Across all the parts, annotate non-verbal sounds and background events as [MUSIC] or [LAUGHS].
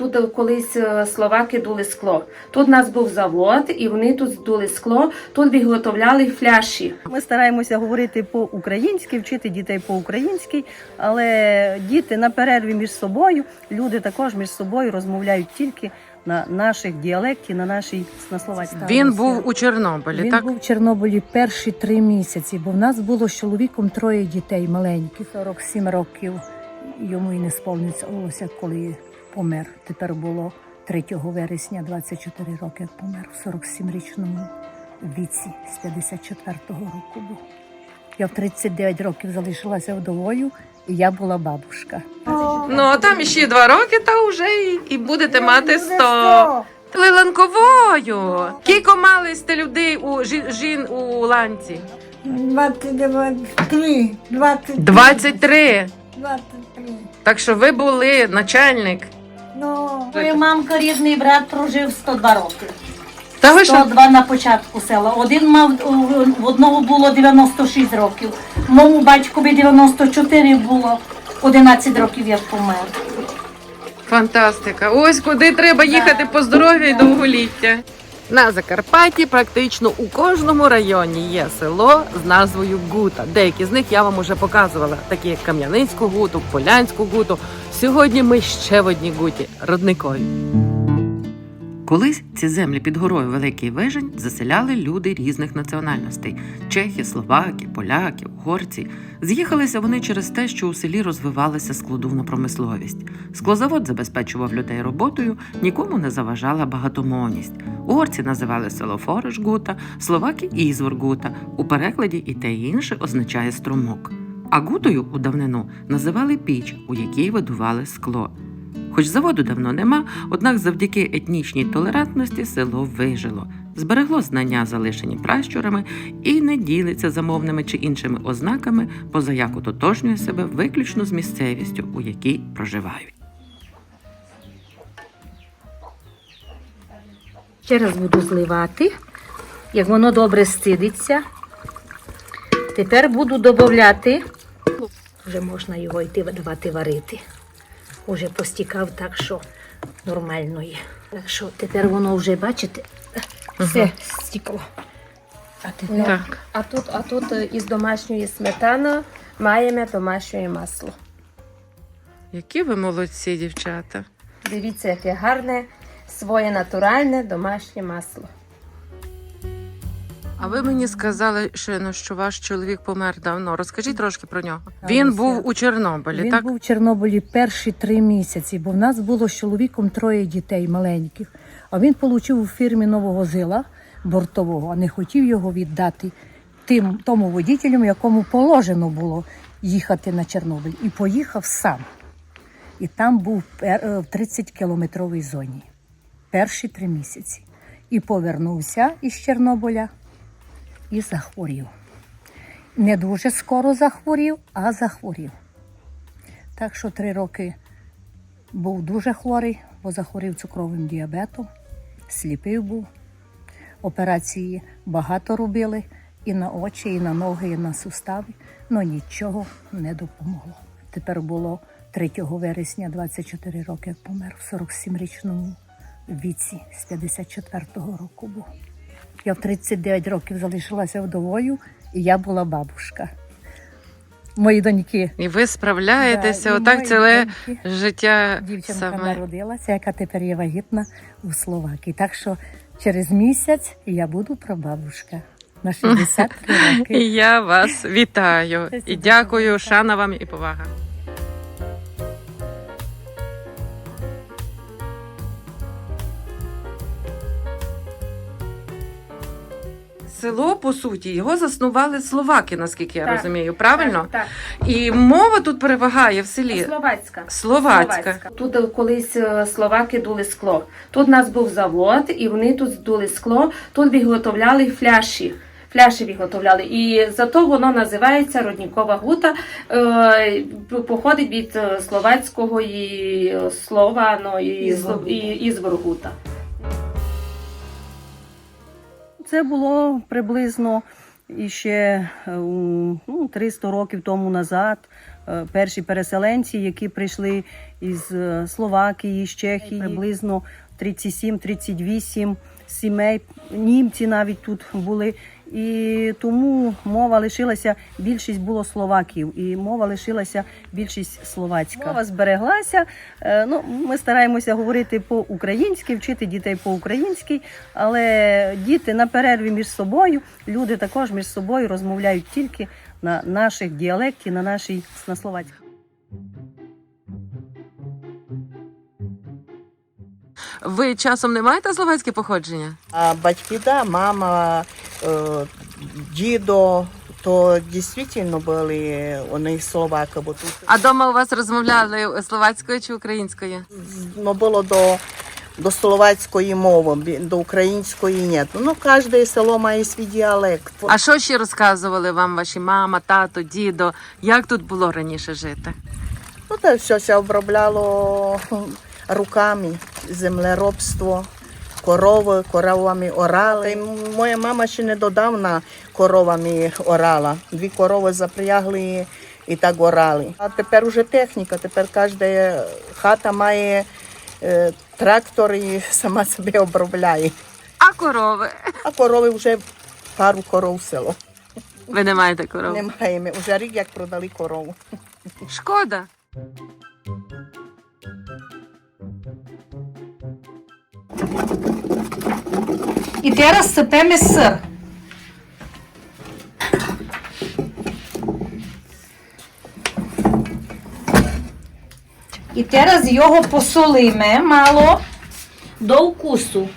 Тут колись е, словаки дули скло. Тут у нас був завод, і вони тут дули скло, тут виготовляли фляші. Ми стараємося говорити по-українськи, вчити дітей по-українськи, але діти на перерві між собою, люди також між собою розмовляють тільки на наших діалекті, на нашій на словацькій. Він був у Чорнобилі, Він так? був в Чорнобилі перші три місяці, бо в нас було з чоловіком троє дітей маленьких. 47 років йому і не сповнилося, коли помер. Тепер було 3 вересня 24 роки, помер в 47-річному віці з 54-го року був. Я в 39 років залишилася вдовою, і я була бабушка. Ну, а там ще два роки, та вже і, і будете мати сто. Лиланковою. Кілько мали сте людей у жін, жін у ланці? 23, 23. 23. 23. Так що ви були начальник. Ну, Моя мамка, рідний брат, прожив 102 роки. Та ви що? 102 на початку села. Один мав в одного було 96 років. Моєму батькові 94 було 11 років, як помер. Фантастика. Ось куди треба їхати по здоров'ю і довголіття. На Закарпатті практично у кожному районі є село з назвою Гута. Деякі з них я вам уже показувала, такі як Кам'янинську гуту, Полянську гуту. Сьогодні ми ще в одній гуті родникові. Колись ці землі під горою Великий Вижень заселяли люди різних національностей: чехи, словаки, поляки, угорці. З'їхалися вони через те, що у селі розвивалася складовна промисловість. Склозавод забезпечував людей роботою, нікому не заважала багатомовність. Угорці називали село Форишгута, словаки Ізвор-Гута. У перекладі і те і інше означає струмок. А гутою у давнину називали піч, у якій видували скло. Хоч заводу давно нема, однак завдяки етнічній толерантності село вижило, зберегло знання, залишені пращурами, і не ділиться замовними чи іншими ознаками, позаяк ототожнює себе виключно з місцевістю, у якій проживають. Ще раз буду зливати, як воно добре стидиться. Тепер буду додати, вже можна його йти давати варити. Уже постікав так, що нормально є. Так що тепер воно вже, бачите, все стікло. А тепер Так. А тут, а тут е, із домашньої сметани маємо домашнє масло. Які ви молодці, дівчата? Дивіться, яке гарне, своє натуральне домашнє масло. А ви мені сказали, щойно, що ваш чоловік помер давно. Розкажіть трошки про нього. Він був у Чорнобилі, Він так? був в Чорнобилі перші три місяці, бо в нас було з чоловіком троє дітей маленьких. А він отримав у фірмі нового зила бортового, а не хотів його віддати тим тому водітелю, якому положено було їхати на Чорнобиль. І поїхав сам. І там був е, в 30 кілометровій зоні перші три місяці. І повернувся із Чорнобиля і захворів. Не дуже скоро захворів, а захворів. Так що три роки був дуже хворий, бо захворів цукровим діабетом, сліпий був. Операції багато робили і на очі, і на ноги, і на сустави, але нічого не допомогло. Тепер було 3 вересня 24 роки, як помер в 47-річному віці з 54-го року був. Я в 39 років залишилася вдовою, і я була бабушка. Мої доньки І ви справляєтеся, Да, отак ціле доньки. життя Дівчинка саме. народилася, яка тепер є вагітна у Словакії. Так що через місяць я буду прабабушка на 63 [LAUGHS] І я вас вітаю. І дякую, шана вам і повага. Село, по суті, його заснували словаки, наскільки я Так, розумію, правильно? Так, І мова тут перевагає в так. селі. Словацька. Словацька. Тут колись е, словаки дули скло. Тут у нас був завод, і вони тут дули скло, тут виготовляли фляші. Фляші виготовляли. І зато воно називається родникова гута. Е, походить від е, словацького і слова, ну, і, Ізвор. і, ізворгута. Це було приблизно іще е, ну, 300 років тому назад. е, перші переселенці, які прийшли із е, Словакії, з Чехії, приблизно 37-38 сімей. Німці навіть тут були. І тому мова лишилася, більшість було словаків, і мова лишилася більшість словацька. Мова збереглася. Е, Ну, ми стараємося говорити по-українськи, вчити дітей по-українськи, але діти на перерві між собою, люди також між собою розмовляють тільки на наших діалекті, на нашій на словацькій. Ви часом не маєте словацьке походження? А батьки, да, мама, е, дідо, то дійсно були вони словаки, бо тут А дома у вас розмовляли словацькою чи українською? ну, було до, до словацької мови, бі- до української ні. Ну, кожне село має свій діалект. А що ще розказували вам ваші мама, тато, дідо? Як тут було раніше жити? Ну, то все все обробляло руками, землеробство, корови, коровами орали. Моя мама ще недавно коровами орала. Дві корови запрягли і так орали. А тепер уже техніка, тепер кожна хата має е, трактор і сама себе обробляє. А корови? А корови вже пару коров село. Ви не маєте коров? Немає. Ми вже рік як продали корову. Шкода. І зараз сипемо сир. І зараз його посолимо мало до вкусу.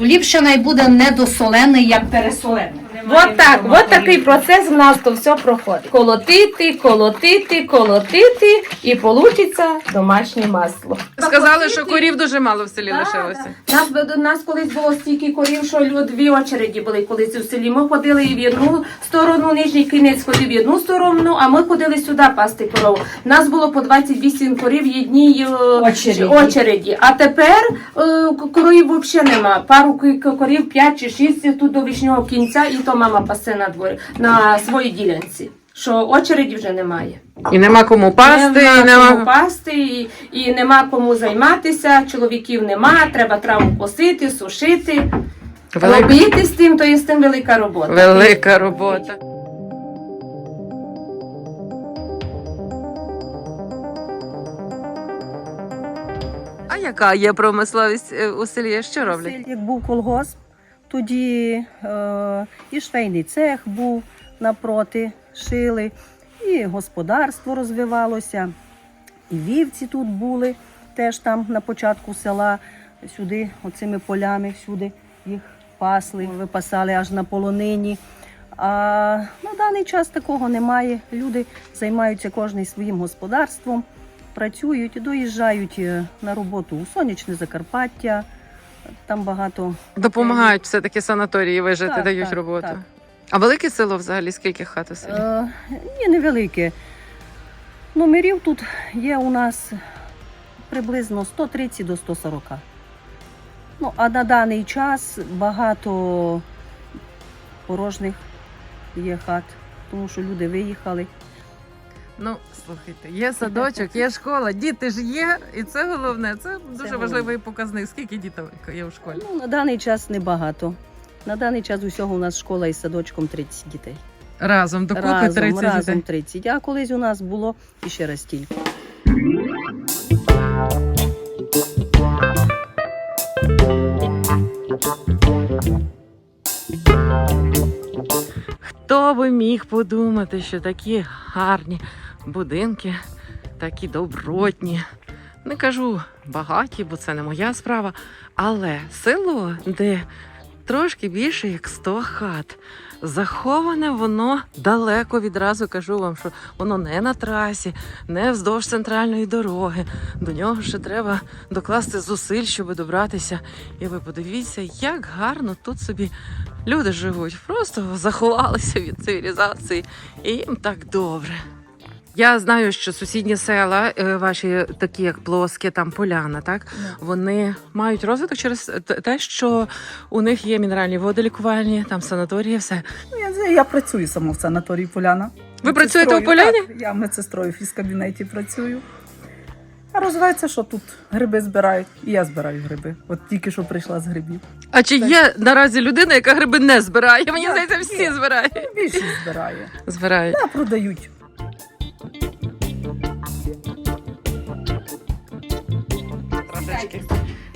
Ліпше най буде недосолений, як пересолений. От так, от такий процес в нас то все проходить. Колотити, колотити, колотити, і получиться домашнє масло. Сказали, що корів дуже мало в селі лишилося. Нас, би- нас колись було стільки корів, що лю- дві очереді були колись у селі. Ми ходили і в одну сторону, нижній кінець ходив в одну сторону, а ми ходили сюди пасти корову. Нас було по 28 корів в одній е, Очереді. очереді. А тепер е, корів взагалі нема. Пару корів 5 чи 6 тут до вічного кінця, і то мама пасе на дворі на своїй ділянці. Що очереді вже немає. І нема кому пасти, нема і нема. кому пасти, і, і нема кому займатися, чоловіків нема, треба траву косити, сушити. Велика, Робити з тим, то є з тим велика робота. велика робота. А яка є промисловість е, у селі? Що роблять? Як був колгосп, тоді е, і швейний цех був напроти, шили, і господарство розвивалося, і вівці тут були, теж там на початку села, сюди, оцими полями, всюди їх пасли, випасали аж на полонині. А на даний час такого немає. Люди займаються кожний своїм господарством, працюють, доїжджають е, на роботу у сонячне Закарпаття. Там багато Допомагають все-таки санаторії вижити, Так, дають так, роботу. так. А велике село взагалі скільки хат у селі? Е, ні, невелике. Номерів тут є у нас приблизно 130 до 140. Ну, а на даний час багато порожніх є хат, тому що люди виїхали. Ну, слухайте, є садочок, є школа, діти ж є, і це головне. Це дуже важливий показник. Скільки діток є в школі? Ну, на даний час небагато. На даний час усього у нас школа із садочком 30 дітей. Разом докупи разом, 30 разом дітей. 30. А колись у нас було іще раз стільки. Хто би міг подумати, що такі гарні будинки, такі добротні. Не кажу багаті, бо це не моя справа. Але село, де трошки більше як 100 хат. Заховане воно далеко відразу кажу вам, що воно не на трасі, не вздовж центральної дороги. До нього ще треба докласти зусиль, щоб добратися. І ви подивіться, як гарно тут собі люди живуть. Просто заховалися від цивілізації, і їм так добре. Я знаю, що сусідні села, е, ваші такі як Плоске, там Поляна, так вони мають розвиток через те- що у них є мінеральні води лікувальні, там санаторії, все. Ну, Я, я працюю сама в санаторії Поляна. Ви працюєте у поляні? Так, я медсестрою в фізкабінеті працюю. А розвивається, що тут гриби збирають, і я збираю гриби. От тільки що прийшла з грибів. А чи є наразі людина, яка гриби не збирає? Мені Так, здається, всі збирають. Більшість збирає. Збирають. А продають. Трошечки.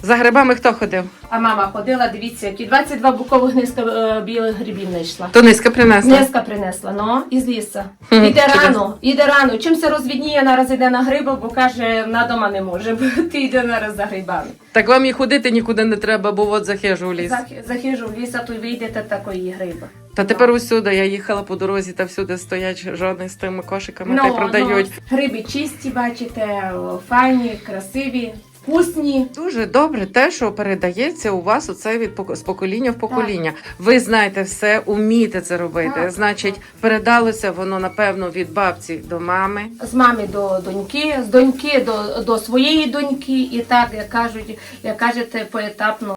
За грибами хто ходив? А мама ходила, дивіться, які 22 букових низка е, білих грибів знайшла. То низька принесла. Низка принесла, ну, із ліса. Хм, Іде чудесно. рано, іде рано. Чим се розвідніє, нараз іде на гриби, бо каже, на дома не може, бо ти йде нараз за грибами. Так вам і ходити нікуди не треба, бо от захижу в ліс. Зах- Захижу в ліс, а то й вийдете такої гриби. Та тепер усюди. Я їхала по дорозі, та всюди стоять жони з тими кошиками та й продають. Ну, гриби чисті, бачите, о, файні, красиві, вкусні. Дуже добре те, що передається у вас оце від пок- з покоління в покоління. Ви знаєте все, умієте це робити. Так. Значить, передалося воно напевно від бабці до мами. З мами до доньки, з доньки до, до своєї доньки, і так, як кажуть, як кажете, поетапно.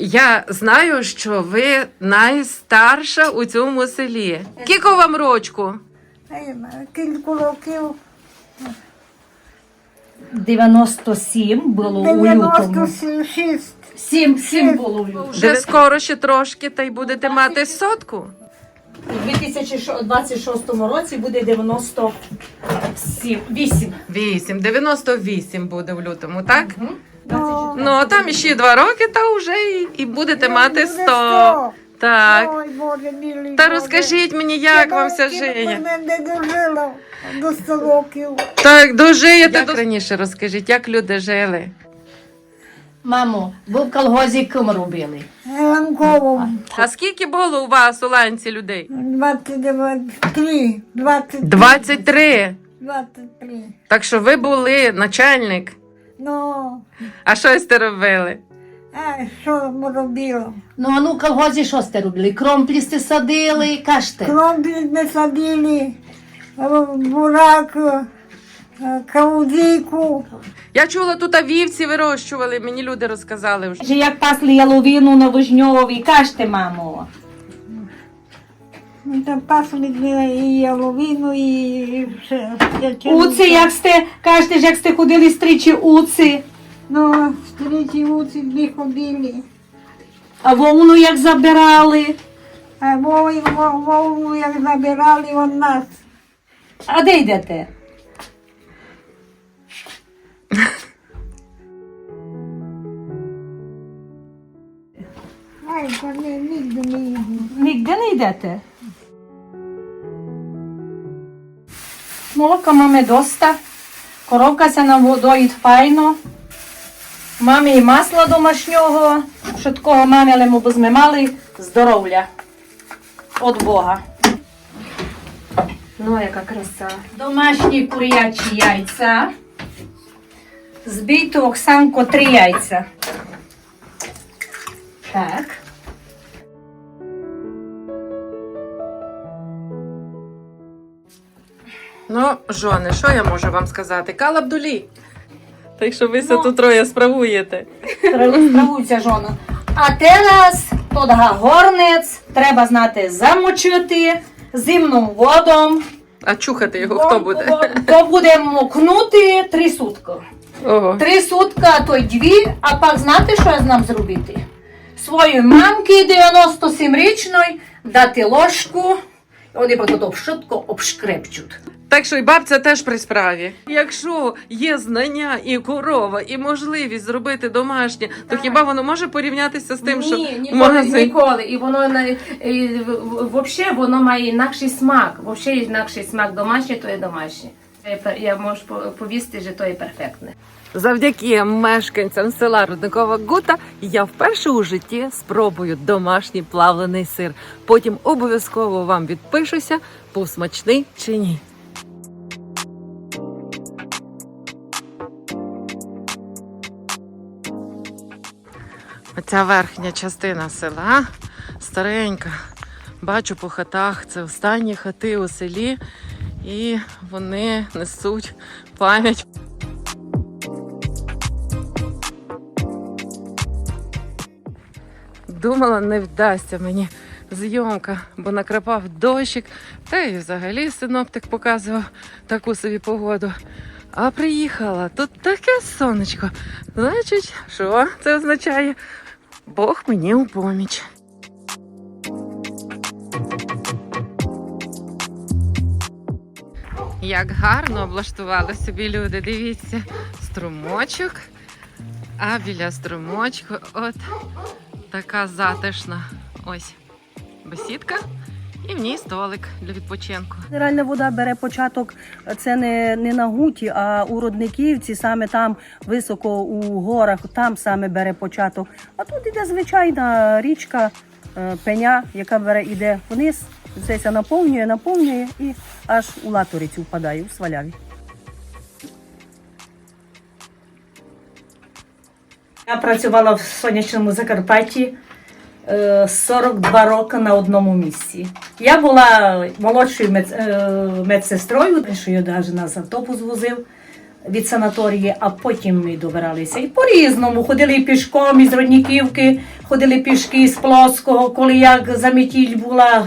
Я знаю, що ви найстарша у цьому селі. Кіко вам рочку? Кілька років. 97 було у лютому. 96. Сім, сім було в лютому. Вже скоро ще трошки, та й будете мати сотку. У 2026 році буде 97. 8. Вісім, 98 буде в лютому, так? Ну, Ну, а там ще два роки, та вже і, і будете мати буде 100. Так. Ой, Боже, милий Та Боже. розкажіть мені, як Я вам вся навіть жиє. мене не дожила до 100 років. Так, дожиєте. Як раніше розкажіть, як люди жили? Мамо, ви в колгозі ким робили? Ранково. А скільки було у вас у ланці людей? 23. 23. 23. 23. Так що ви були начальник. Ну, А щось ти робили? а що ми робили? Ну, а ну в колгозі що сте робили? Кромплі сте садили, кажте. Кромплі не садили, е, бурак, е, каудику. Я чула, тут авівці вирощували, мені люди розказали вже. Як пасли яловину на Вожньові, кажте, мамо. Ми там пасли і яловину, і все. Уці, як сте, кажете ж, як сте ходили стрічі уці, Ну, стрічі уці дві ходили. а вовну як забирали. А вовну, вовну як забирали від нас. А де йдете? Ай, вони ніде не їдуть. Нігде не йдете? Молока mamy доста. Коровка ся нам водоїть файно. Mamy і масла домашнього. Швидкого мами, але ми б мали здоров'я. От Бога. Ну, яка краса. Домашні курячі яйця. Збийте Оксанко три яйця. Так. Ну, жони, що я можу вам сказати? Калабдулі. Так що ви ну. тут троє справуєте. Справується жона. А teraz тут горнець треба знати замочити зимним водом. А чухати його хто буде? То буде мокнути три сутки. Ого. Три сутки, то й дві. А пак знаєте, що я знам зробити? Своїй мамки 97-річної дати ложку, і вони потім швидко обшкрепчуть. Так що і бабця теж при справі. Якщо є знання і корова, і можливість зробити домашнє, то Так. хіба воно може порівнятися з тим, Ні, що ніколи, в магазині? ніколи. І воно на- і, в- в- воно має інакший смак. Взагалі інакший смак домашнє, то є домашнє. Я пер- Я можу по- повісти, що то є перфектне. Завдяки мешканцям села Рудникова Гута я вперше у житті спробую домашній плавлений сир. Потім обов'язково вам відпишуся, був смачний чи ні. Оця верхня частина села старенька. Бачу по хатах, це останні хати у селі, і вони несуть пам'ять Думала, не вдасться мені зйомка, бо накрапав дощик, та й взагалі синоптик показував таку собі погоду. А приїхала тут таке сонечко. Значить, що це означає? Бог мені у поміч. Як гарно облаштували собі люди. Дивіться, струмочок. А біля струмочку от така затишна ось бесідка. І в ній столик для відпочинку. Мінеральна вода бере початок. Це не, не на гуті, а у родниківці, саме там високо у горах, там саме бере початок. А тут іде звичайна річка е, пеня, яка бере іде вниз, все це наповнює, наповнює і аж у латорицю впадає, у сваляві. Я працювала в сонячному Закарпатті е, 42 роки на одному місці. Я була молодшою е, медсестрою, що я навіть нас автобус возив від санаторії, а потім ми добиралися. І по-різному ходили пішком із Родніківки, ходили пішки з Плоского, коли як замітіль була.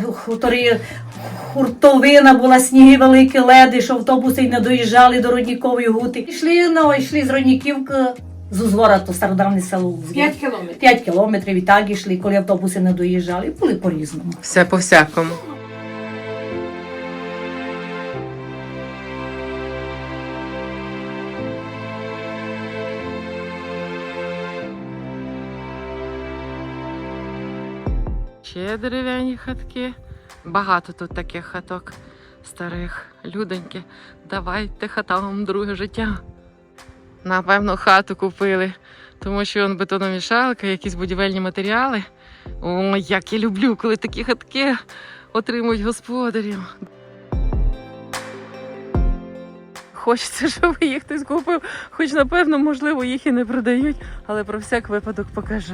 Хуртовина була сніги великі, леди, що автобуси не доїжджали до Роднікової гути. Йшли, ну, йшли з Родніківки з Узвора, то стародавне село. 5 кілометрів. 5 кілометрів і так йшли, коли автобуси не доїжджали, були по-різному. Все по всякому. Ще дерев'яні хатки. Багато тут таких хаток старих, людоньки. Давайте хатам друге життя. Напевно, хату купили, тому що он бетономішалка, якісь будівельні матеріали. О, як я люблю, коли такі хатки отримують господарів. Хочеться, щоб їх хтось купив, хоч напевно, можливо, їх і не продають, але про всяк випадок покажу.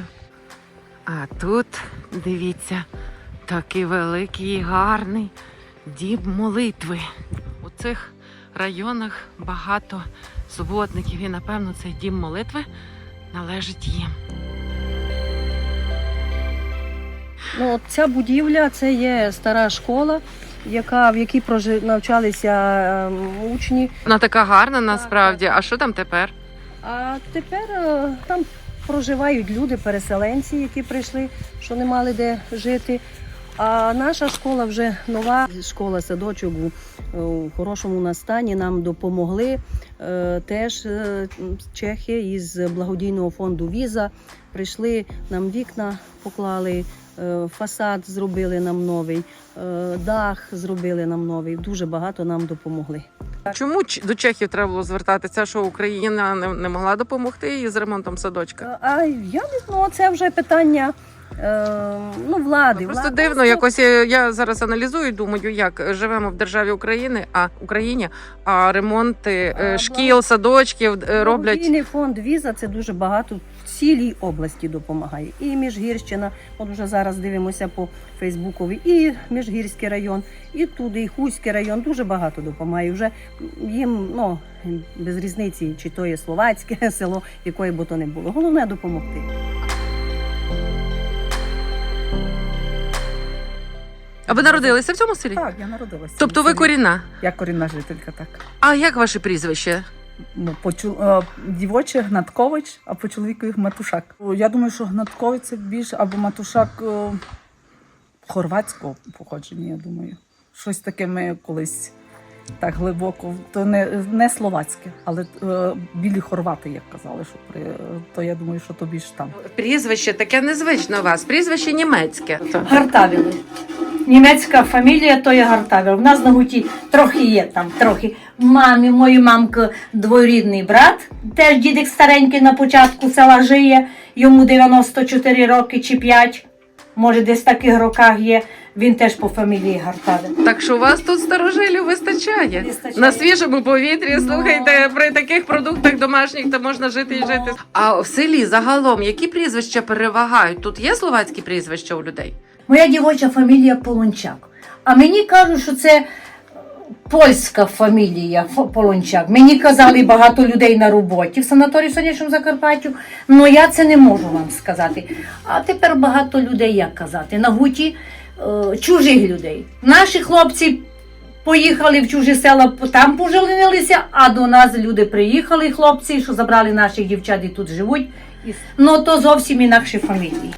А тут, дивіться, такий великий і гарний дім молитви. У цих районах багато суботників, і напевно цей дім молитви належить їм. Ну, от ця будівля це є стара школа, яка, в якій прожи, навчалися ем, учні. Вона така гарна насправді. А що там тепер? А тепер е, там проживають люди, переселенці, які прийшли, що не мали де жити. А наша школа вже нова. Школа садочок у, у хорошому настані. Нам допомогли е, теж е, чехи із благодійного фонду Віза. Прийшли нам вікна, поклали, е, фасад зробили нам новий, е, дах зробили нам новий. Дуже багато нам допомогли. Чому до Чехів треба було звертатися? Що Україна не, могла допомогти їй з ремонтом садочка? А я не ну, це вже питання е, ну, влади. Просто Влада- дивно, якось я, я зараз аналізую, думаю, як живемо в державі України, а Україні, а ремонти е, А, шкіл, садочків е, роблять. Благодійний фонд Віза це дуже багато в цілій області допомагає. І Міжгірщина, от вже зараз дивимося по Фейсбукові, і Міжгірський район, і туди, і Хуський район дуже багато допомагає. Вже їм ну, без різниці, чи то є словацьке [LAUGHS] село, якої б то не було. Головне допомогти. А ви народилися в цьому селі? Так, я народилася. в Тобто ви селі. корінна? Я корінна жителька, так. А як ваше прізвище? Ну, по чу... е, дівоче Гнаткович, а по чоловікові Матушак. О, Я думаю, що Гнаткович це більше або Матушак е, хорватського походження, я думаю. Щось таке ми колись так глибоко, то не, не словацьке, але е, білі хорвати, як казали, що при то я думаю, що то більш там. Прізвище таке незвичне у вас. Прізвище німецьке. Гартавіли. Німецька фамілія то є Гартавіл. В нас на гуті трохи є там, трохи. Мамі, моїй мамки двоюрідний брат, теж дідик старенький на початку села жиє, йому 94 роки чи 5, може десь в таких роках є. Він теж по фамілії Гартавіл. Так що у вас тут старожилів вистачає. Вистачає. На свіжому повітрі, Ну. слухайте, при таких продуктах домашніх то можна жити і Ну. жити. А в селі загалом які прізвища перевагають? Тут є словацькі прізвища у людей? Моя дівоча фамілія Полончак. А мені кажуть, що це польська фамілія Полончак. Мені казали багато людей на роботі в санаторії в Сонячному Закарпаттю, але я це не можу вам сказати. А тепер багато людей, як казати, на гуті чужих людей. Наші хлопці поїхали в чужі села, там поженилися, а до нас люди приїхали, хлопці, що забрали наших дівчат і тут живуть. Ну то зовсім інакші фамілії.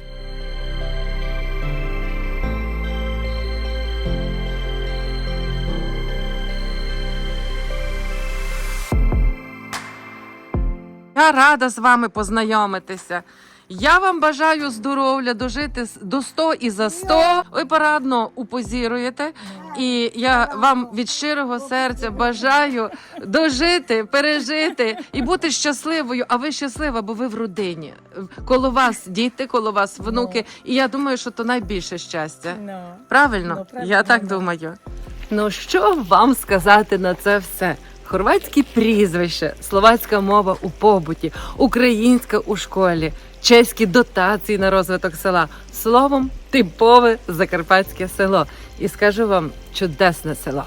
Я рада з вами познайомитися. Я вам бажаю здоров'я, дожити до 100 і за 100. Ви парадно упозіруєте. І я вам від щирого серця бажаю дожити, пережити і бути щасливою. А ви щаслива, бо ви в родині. Коло вас діти, коло вас внуки. І я думаю, що то найбільше щастя. Правильно? Я так думаю. Ну що вам сказати на це все? Хорватські прізвище, словацька мова у побуті, українська у школі, чеські дотації на розвиток села. Словом, типове закарпатське село. І скажу вам чудесне село.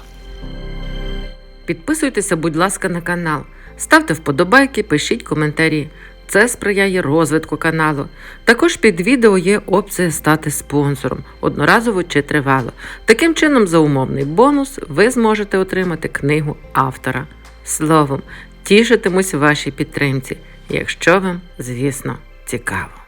Підписуйтеся, будь ласка, на канал, ставте вподобайки, пишіть коментарі. Це сприяє розвитку каналу. Також під відео є опція стати спонсором одноразово чи тривало. Таким чином, за умовний бонус ви зможете отримати книгу автора. Словом, тішитимусь вашій підтримці, якщо вам, звісно, цікаво.